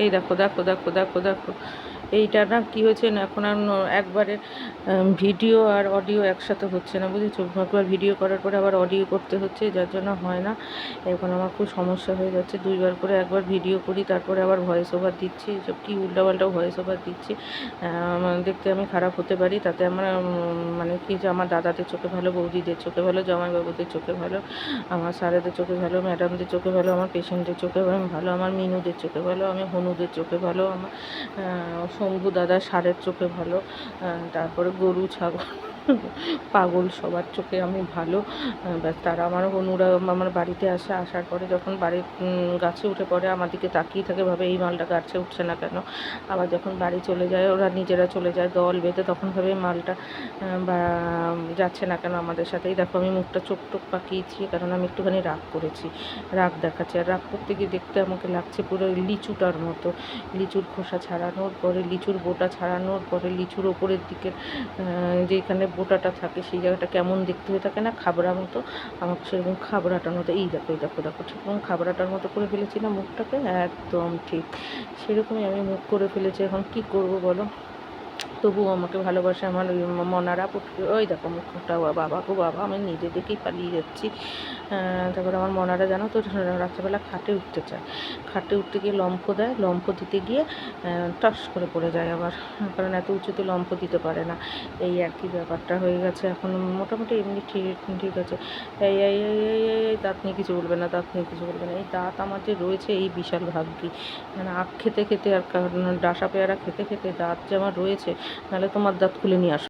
এই দেখো দেখো দেখো দেখো দেখো। এইটা না কী হয়েছে না, এখন আর একবারে ভিডিও আর অডিও একসাথে হচ্ছে না বুঝেছ? একবার ভিডিও করার পরে আবার অডিও করতে হচ্ছে, যার জন্য হয় না। এখন আমার খুব সমস্যা হয়ে যাচ্ছে, দুইবার করে একবার ভিডিও করি, তারপরে আবার ভয়েস ওভার দিচ্ছি, এসব কী উল্টাপাল্টা ভয়েস ওভার দিচ্ছি। দেখতে আমি খারাপ হতে পারি, তাতে আমার মানে কি যে আমার দাদাদের চোখে ভালো, বৌদিদের চোখে ভালো, জামাইবাবুদের চোখে ভালো, আমার স্যারেদের চোখে ভালো ম্যাডামদের চোখে ভালো, আমার পেশেন্টের চোখে ভালো আমার মিনুদের চোখে ভালো, আমি হনুদের চোখে ভালো, আমার শম্ভু দাদা সারের চোখে ভালো তারপরে গরু ছাগল। পাগল সবার চোখে আমি ভালো। ব্যাস, তারা আমার হনুরা আমার বাড়িতে আসে, আসার পরে যখন বাড়ির গাছে উঠে পড়ে, আমার দিকে তাকিয়ে থাকে, ভাবে এই মালটা গাছে উঠছে না কেন? আবার যখন বাড়ি চলে যায়, ওরা নিজেরা চলে যায় দল বেঁধে, তখন ভাবে মালটা যাচ্ছে না কেন আমাদের সাথেই? দেখো, আমি মুখটা চোখ টোক পাকিয়েছি, কারণ আমি একটুখানি রাগ করেছি, রাগ দেখাচ্ছি। আর রাগ করতে গিয়ে দেখতে আমাকে লাগছে পুরো লিচুটার মতো। লিচুর খোসা ছাড়ানোর পরে, লিচুর বোটা ছাড়ানোর পরে, লিচুর ওপরের দিকে যেখানে বোটাটা থাকে, সেই জায়গাটা কেমন দেখতে হয়ে থাকে না খাবড়া মতো, আমাকে সেরকম খাবড়াটার মতো, এই দেখো এই দেখো দেখো, ঠিক এবং খাবড়াটার মতো করে ফেলেছি না মুখটাকে? একদম ঠিক, সেরকমই আমি মুখ করে ফেলেছি, এখন কি করব বলো? তবুও আমাকে ভালোবাসে, আমার ওই মনারা পুটকি ওই দেখো মুখটা বাবা গো বাবা, আমি নিজে দেখেই পালিয়ে যাচ্ছি। তারপরে আমার মনারা জানো তো রাত্রেবেলা খাটে উঠতে চায়। খাটে উঠতে গিয়ে লম্ফ দেয়, লম্ফ দিতে গিয়ে টস করে পড়ে যায় আবার। কারণ এত উঁচুতে লম্ফ দিতে পারে না। এই কি ব্যাপারটা হয়ে গেছে। এখন মোটামুটি এমনি ঠিক ঠিক আছে। এই এই এই দাঁত নিয়ে কিছু বলবে না দাঁত নিয়ে কিছু বলবে না। এই দাঁত আমার যে রয়েছে, এই বিশাল ভাগ্যি। মানে আখ খেতে খেতে আর ডাসা পেয়ারা খেতে খেতে দাঁত যে আমার রয়েছে, নাহলে তোমার দাঁত খুলে নিয়ে আসো।